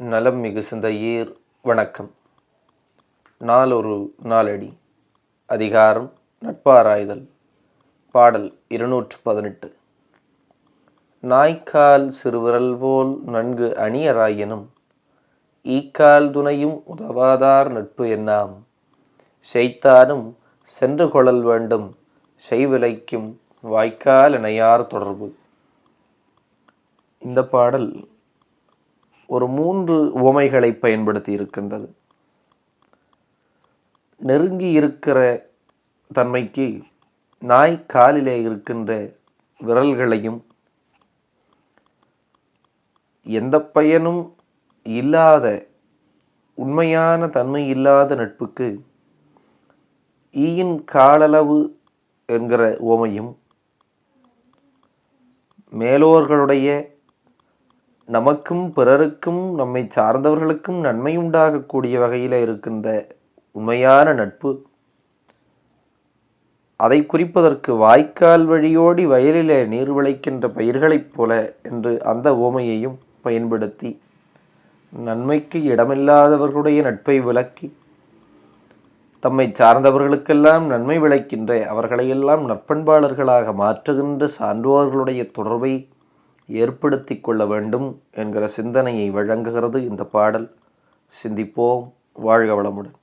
நலம் மிகு சிந்தையீர் வணக்கம். நாளொரு நாளடி. அதிகாரம் நட்பாராய்தல். பாடல் இருநூற்று பதினெட்டு. நாய்க்கால் சிறுவிரல் போல் நன்கு அணியராயினும் ஈக்கால் துணையும் உதவாதார் நட்பு என்னாம். செய்தானும் சென்று கொள்ளல் வேண்டும் செய்விலைக்கும் வாய்க்கால் இணையார் தொடர்பு. இந்த பாடல் ஒரு மூன்று உவமைகளை பயன்படுத்தி இருக்கின்றது. நெருங்கி இருக்கிற தன்மைக்கு நாய் காலிலே இருக்கின்ற விரல்களையும் எந்த பயனும் இல்லாத உண்மையான தன்மை இல்லாத நட்புக்கு ஈயின் காலளவு என்கிற உவமையும் மேலோர்களுடைய நமக்கும் பிறருக்கும் நம்மை சார்ந்தவர்களுக்கும் நன்மை உண்டாகக்கூடிய வகையில் இருக்கின்ற உண்மையான நட்பு. அதை குறிப்பதற்கு வாய்க்கால் வழியோடி வயலிலே நீர் விளைக்கின்ற பயிர்களைப் போல என்று அந்த ஓமையையும் பயன்படுத்தி நன்மைக்கு இடமில்லாதவர்களுடைய நட்பை விளக்கி தம்மை சார்ந்தவர்களுக்கெல்லாம் நன்மை விளைக்கின்ற அவர்களையெல்லாம் நற்பண்பாளர்களாக மாற்றுகின்ற சான்றோர்களுடைய தொடர்பை ஏற்படுத்தி கொள்ள வேண்டும் என்கிற சிந்தனையை வழங்குகிறது இந்த பாடல். சிந்திப்போம். வாழ்க வளமுடன்.